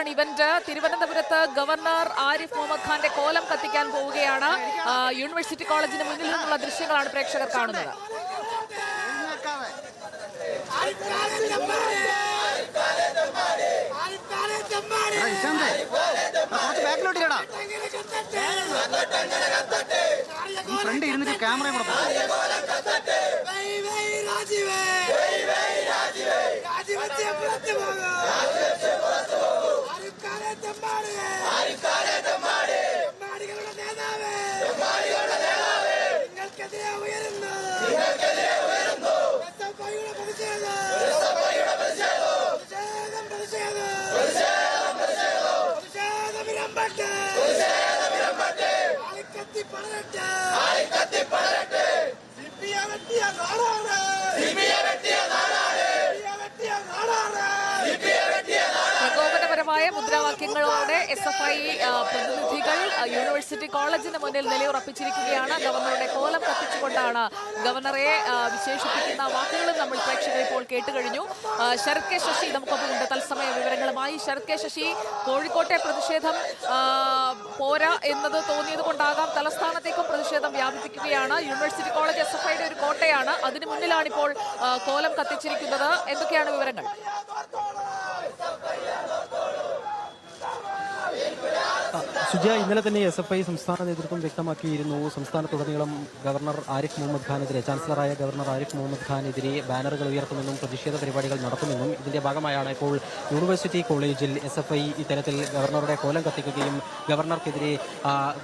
മറ്റൊന്നാണ് ഇവന്റ് തിരുവനന്തപുരത്ത് ഗവർണർ ആരിഫ് മുഹമ്മദ് ഖാന്റെ കോലം കത്തിക്കാൻ പോവുകയാണ് യൂണിവേഴ്സിറ്റി കോളേജിന് മുന്നിൽ നിന്നുള്ള ദൃശ്യങ്ങളാണ് പ്രേക്ഷകർ കാണുന്നത് ഫ്രണ്ട് കൂടെ விடப்பட்டு அலைக்கத்தி படரட்டு அலைக்கத்தி படரட்டு சிபியா வெட்டியா நாடான சிபியா മുദ്രാവാക്യങ്ങളോടെ എസ് എഫ് ഐ പ്രതിനിധികൾ യൂണിവേഴ്സിറ്റി കോളേജിന് മുന്നിൽ നിലയുറപ്പിച്ചിരിക്കുകയാണ്. ഗവർണറുടെ കോലം കത്തിച്ചുകൊണ്ടാണ് ഗവർണറെ വിശേഷിപ്പിക്കുന്ന വാക്കുകളും നമ്മൾ പ്രേക്ഷകർ ഇപ്പോൾ കേട്ടുകഴിഞ്ഞു കഴിഞ്ഞു. ശരത് കെ ശശി നമുക്കൊപ്പമുണ്ട് തത്സമയ വിവരങ്ങളുമായി ശരത് കെ ശശി കോഴിക്കോട്ടെ പ്രതിഷേധം പോരാ എന്നത് തോന്നിയത് കൊണ്ടാകാം. തലസ്ഥാനത്തേക്കും പ്രതിഷേധം വ്യാപിപ്പിക്കുകയാണ്. യൂണിവേഴ്സിറ്റി കോളേജ് എസ് എഫ് ഐയുടെ ഒരു കോട്ടയാണ്. അതിനു മുന്നിലാണ് ഇപ്പോൾ കോലം കത്തിച്ചിരിക്കുന്നത്. എന്തൊക്കെയാണ് വിവരങ്ങൾ? സുജ ഇന്നലെ തന്നെ എസ് എഫ് ഐ സംസ്ഥാന നേതൃത്വം വ്യക്തമാക്കിയിരുന്നു. സംസ്ഥാനത്തുടനീളം ഗവർണർ ആരിഫ് മുഹമ്മദ് ഖാനെതിരെ ചാൻസലറായ ഗവർണർ ആരിഫ് മുഹമ്മദ് ഖാനെതിരെ ബാനറുകൾ ഉയർത്തുമെന്നും പ്രതിഷേധ പരിപാടികൾ നടത്തുമെന്നും ഇതിന്റെ ഭാഗമായാണ് ഇപ്പോൾ യൂണിവേഴ്സിറ്റി കോളേജിൽ എസ് എഫ് ഐ ഇത്തരത്തിൽ ഗവർണറുടെ കോലം കത്തിക്കുകയും ഗവർണർക്കെതിരെ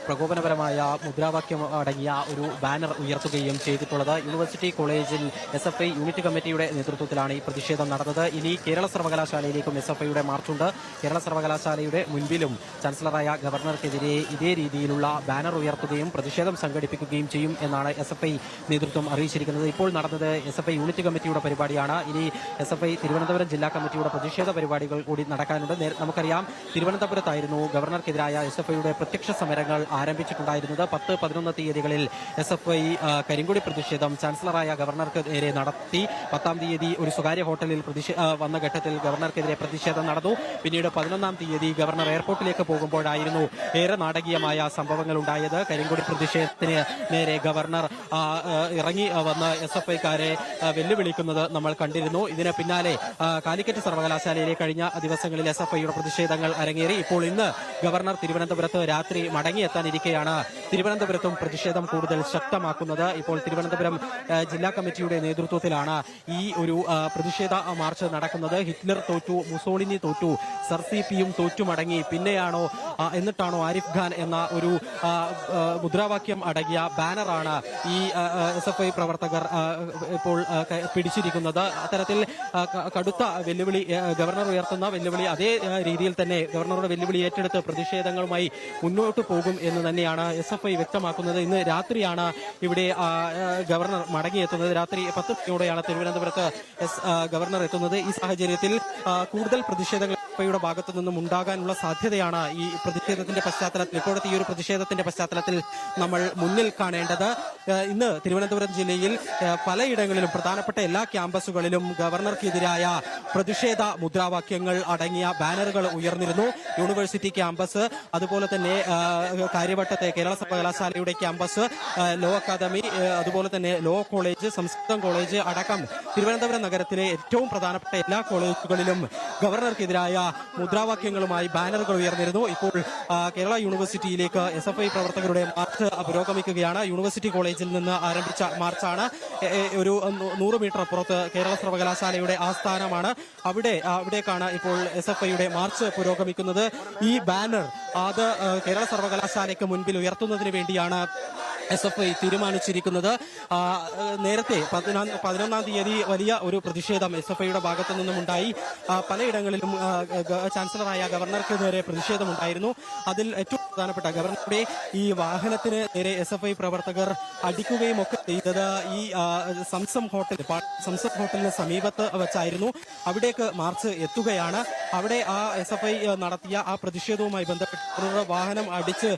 പ്രകോപനപരമായ മുദ്രാവാക്യം അടങ്ങിയ ഒരു ബാനർ ഉയർത്തുകയും ചെയ്തിട്ടുള്ളത്. യൂണിവേഴ്സിറ്റി കോളേജിൽ എസ് എഫ് ഐ യൂണിറ്റ് കമ്മിറ്റിയുടെ നേതൃത്വത്തിലാണ് ഈ പ്രതിഷേധം നടന്നത്. ഇനി കേരള സർവകലാശാലയിലേക്കും എസ് എഫ് ഐയുടെ മാർച്ചുണ്ട്. കേരള സർവകലാശാലയുടെ മുൻപിലും ചാൻസലറായ ഗവർണർക്കെതിരെ ഇതേ രീതിയിലുള്ള ബാനർ ഉയർത്തുകയും പ്രതിഷേധം സംഘടിപ്പിക്കുകയും ചെയ്യും എന്നാണ് എസ് എഫ് ഐ നേതൃത്വം അറിയിച്ചിരിക്കുന്നത്. ഇപ്പോൾ നടന്നത് എസ് എഫ് ഐ യൂണിറ്റ് കമ്മിറ്റിയുടെ പരിപാടിയാണ്. ഇനി എസ് എഫ് ഐ തിരുവനന്തപുരം ജില്ലാ കമ്മിറ്റിയുടെ പ്രതിഷേധ പരിപാടികൾ കൂടി നടക്കാനുണ്ട്. നമുക്കറിയാം തിരുവനന്തപുരത്തായിരുന്നു ഗവർണർക്കെതിരായ എസ് എഫ് ഐയുടെ പ്രത്യക്ഷ സമരങ്ങൾ ആരംഭിച്ചിട്ടുണ്ടായിരുന്നത്. പത്ത് പതിനൊന്ന് തീയതികളിൽ എസ് എഫ് ഐ കരിങ്കുടി പ്രതിഷേധം ചാൻസലറായ ഗവർണർക്ക് നേരെ നടത്തി. പത്താം തീയതി ഒരു സ്വകാര്യ ഹോട്ടലിൽ വന്ന ഘട്ടത്തിൽ ഗവർണർക്കെതിരെ പ്രതിഷേധം നടന്നു. പിന്നീട് പതിനൊന്നാം തീയതി ഗവർണർ എയർപോർട്ടിലേക്ക് പോകുമ്പോഴായിരുന്നു ഏറെ നാടകീയമായ സംഭവങ്ങൾ ഉണ്ടായത് കരിങ്കൊടി പ്രതിഷേധത്തിന് നേരെ ഗവർണർ ഇറങ്ങി വന്ന എസ് എഫ് ഐക്കാരെ വെല്ലുവിളിക്കുന്നത് നമ്മൾ കണ്ടിരുന്നു. ഇതിന് പിന്നാലെ കാലിക്കറ്റ് സർവകലാശാലയിലെ കഴിഞ്ഞ ദിവസങ്ങളിൽ എസ് എഫ് ഐയുടെ പ്രതിഷേധങ്ങൾ അരങ്ങേറി. ഇപ്പോൾ ഇന്ന് ഗവർണർ തിരുവനന്തപുരത്ത് രാത്രി മടങ്ങിയെത്താനിരിക്കെയാണ് തിരുവനന്തപുരത്തും പ്രതിഷേധം കൂടുതൽ ശക്തമാക്കുന്നത്. ഇപ്പോൾ തിരുവനന്തപുരം ജില്ലാ കമ്മിറ്റിയുടെ നേതൃത്വത്തിലാണ് ഈ ഒരു പ്രതിഷേധ മാർച്ച് നടക്കുന്നത്. ഹിറ്റ്ലർ തോറ്റു മുസോളിനി തോറ്റു സർസിപിയും തോറ്റു മടങ്ങി. പിന്നെയാണോ ആ, എന്നിട്ടാണോ ആരിഫ് ഖാൻ എന്ന ഒരു മുദ്രാവാക്യം അടങ്ങിയ ബാനറാണ് ഈ എസ് എഫ് ഐ പ്രവർത്തകർ ഇപ്പോൾ പിടിച്ചിരിക്കുന്നത്. അത്തരത്തിൽ കടുത്ത വെല്ലുവിളി ഗവർണർ ഉയർത്തുന്ന വെല്ലുവിളി അതേ രീതിയിൽ തന്നെ ഗവർണറുടെ വെല്ലുവിളി ഏറ്റെടുത്ത് പ്രതിഷേധങ്ങളുമായി മുന്നോട്ട് പോകും എന്ന് തന്നെയാണ് എസ് എഫ് ഐ വ്യക്തമാക്കുന്നത്. ഇന്ന് രാത്രിയാണ് ഇവിടെ ഗവർണർ മടങ്ങിയെത്തുന്നത്. രാത്രി പത്ത് മണിയോടെയാണ് തിരുവനന്തപുരത്ത് ഗവർണർ എത്തുന്നത്. ഈ സാഹചര്യത്തിൽ കൂടുതൽ പ്രതിഷേധങ്ങൾ യുടെ ഭാഗത്തു നിന്നും ഉണ്ടാകാനുള്ള സാധ്യതയാണ് ഈ പ്രതിഷേധത്തിന്റെ പശ്ചാത്തലത്തിൽ. ഇപ്പോഴത്തെ ഈ ഒരു പ്രതിഷേധത്തിന്റെ പശ്ചാത്തലത്തിൽ നമ്മൾ മുന്നിൽ കാണേണ്ടത് ഇന്ന് തിരുവനന്തപുരം ജില്ലയിൽ പലയിടങ്ങളിലും പ്രധാനപ്പെട്ട എല്ലാ ക്യാമ്പസുകളിലും ഗവർണർക്കെതിരായ പ്രതിഷേധ മുദ്രാവാക്യങ്ങൾ അടങ്ങിയ ബാനറുകൾ ഉയർന്നിരുന്നു. യൂണിവേഴ്സിറ്റി ക്യാമ്പസ് അതുപോലെ തന്നെ കാര്യവട്ടത്തെ കേരള സർവകലാശാലയുടെ ക്യാമ്പസ് ലോ അക്കാദമി അതുപോലെ തന്നെ ലോ കോളേജ് സംസ്കൃതം കോളേജ് അടക്കം തിരുവനന്തപുരം നഗരത്തിലെ ഏറ്റവും പ്രധാനപ്പെട്ട എല്ലാ കോളേജുകളിലും ഗവർണർക്കെതിരായ മുദ്രാവാക്യങ്ങളുമായി ബാനറുകൾ ഉയർന്നിരുന്നു. ഇപ്പോൾ കേരള യൂണിവേഴ്സിറ്റിയിലേക്ക് എസ് എഫ് ഐ പ്രവർത്തകരുടെ മാർച്ച് പുരോഗമിക്കുകയാണ്. യൂണിവേഴ്സിറ്റി കോളേജിൽ നിന്ന് ആരംഭിച്ച മാർച്ചാണ്. ഒരു നൂറ് മീറ്റർ അപ്പുറത്ത് കേരള സർവകലാശാലയുടെ ആസ്ഥാനമാണ്. അവിടെ അവിടേക്കാണ് ഇപ്പോൾ എസ് എഫ് ഐയുടെ മാർച്ച് പുരോഗമിക്കുന്നത്. ഈ ബാനർ അത് കേരള സർവകലാശാലയ്ക്ക് മുൻപിൽ ഉയർത്തുന്നതിന് വേണ്ടിയാണ് എസ് എഫ് ഐ തീരുമാനിച്ചിരിക്കുന്നത്. നേരത്തെ പതിനൊന്ന് പതിനൊന്നാം തീയതി വലിയ ഒരു പ്രതിഷേധം എസ് എഫ് ഐയുടെ ഭാഗത്തു നിന്നും ഉണ്ടായി. പലയിടങ്ങളിലും ചാൻസലറായ ഗവർണർക്കെതിരെ പ്രതിഷേധമുണ്ടായിരുന്നു. അതിൽ ഏറ്റവും പ്രധാനപ്പെട്ട ഗവർണറുടെ ഈ വാഹനത്തിന് നേരെ എസ് എഫ് ഐ പ്രവർത്തകർ അടിക്കുകയും ഒക്കെ ചെയ്തത്. ഈ സംസം ഹോട്ടൽ സംസം ഹോട്ടലിന് സമീപത്ത് വെച്ചായിരുന്നു. അവിടേക്ക് മാർച്ച് എത്തുകയാണ്. അവിടെ ആ എസ് എഫ് ഐ നടത്തിയ ആ പ്രതിഷേധവുമായി ബന്ധപ്പെട്ട് വാഹനം അടിച്ച്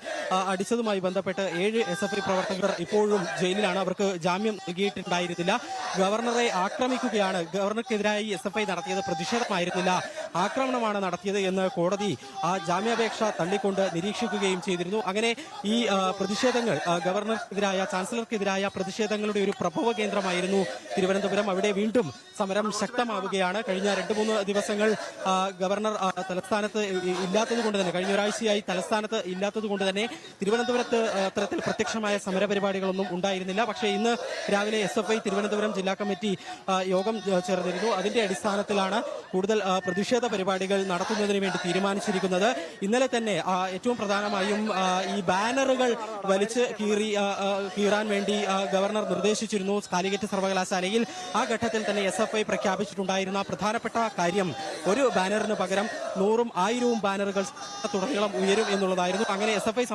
അടിച്ചതുമായി ബന്ധപ്പെട്ട് ഏഴ് എസ് എഫ് ഐ പ്രവർത്തകർ ഇപ്പോഴും ജയിലിലാണ്. അവർക്ക് ജാമ്യം നൽകിയിട്ടുണ്ടായിരുന്നില്ല. ഗവർണറെ ആക്രമിക്കുകയാണ്. ഗവർണർക്കെതിരായി എസ് എഫ് ഐ നടത്തിയത് പ്രതിഷേധമായിരുന്നില്ല. ആക്രമണമാണ് നടത്തിയത് എന്ന് കോടതി ആ ജാമ്യാപേക്ഷ തള്ളിക്കൊണ്ട് നിരീക്ഷിക്കുകയും ചെയ്തിരുന്നു. അങ്ങനെ ഈ പ്രതിഷേധങ്ങൾ ഗവർണർക്കെതിരായ ചാൻസലർക്കെതിരായ പ്രതിഷേധങ്ങളുടെ ഒരു പ്രഭവ കേന്ദ്രമായിരുന്നു തിരുവനന്തപുരം. അവിടെ വീണ്ടും സമരം ശക്തമാവുകയാണ്. കഴിഞ്ഞ രണ്ട് മൂന്ന് ദിവസങ്ങൾ ഗവർണർ തലസ്ഥാനത്ത് ഇല്ലാത്തത് കൊണ്ട് തന്നെ കഴിഞ്ഞ ഒരാഴ്ചയായി തലസ്ഥാനത്ത് ഇല്ലാത്തത് കൊണ്ട് തന്നെ തിരുവനന്തപുരത്ത് അത്തരത്തിൽ പ്രത്യക്ഷമായ സമരപരിപാടികളൊന്നും ഉണ്ടായിരുന്നില്ല. പക്ഷേ ഇന്ന് രാവിലെ എസ് എഫ് ഐ തിരുവനന്തപുരം ജില്ലാ കമ്മിറ്റി യോഗം ചേർന്നിരുന്നു. അതിന്റെ അടിസ്ഥാനത്തിലാണ് കൂടുതൽ പ്രതിഷേധ പരിപാടികൾ നടത്തുന്നതിന് വേണ്ടി തീരുമാനിച്ചിരിക്കുന്നത്. ഇന്നലെ തന്നെ ഏറ്റവും പ്രധാനമായും ഈ ബാനറുകൾ വലിച്ച് കീറി കീറാൻ വേണ്ടി ഗവർണർ നിർദ്ദേശിച്ചിരുന്നു. കാലിക്കറ്റ് സർവകലാശാലയിൽ ആ ഘട്ടത്തിൽ തന്നെ എസ് എഫ് ഐ പ്രഖ്യാപിച്ചിട്ടുണ്ടായിരുന്ന പ്രധാനപ്പെട്ട കാര്യം ഒരു ബാനറിന് പകരം നൂറും ആയിരവും ബാനറുകൾ തുടർന്നിളം ഉയരും എന്നുള്ളതായിരുന്നു. അങ്ങനെ എസ് എഫ് ഐ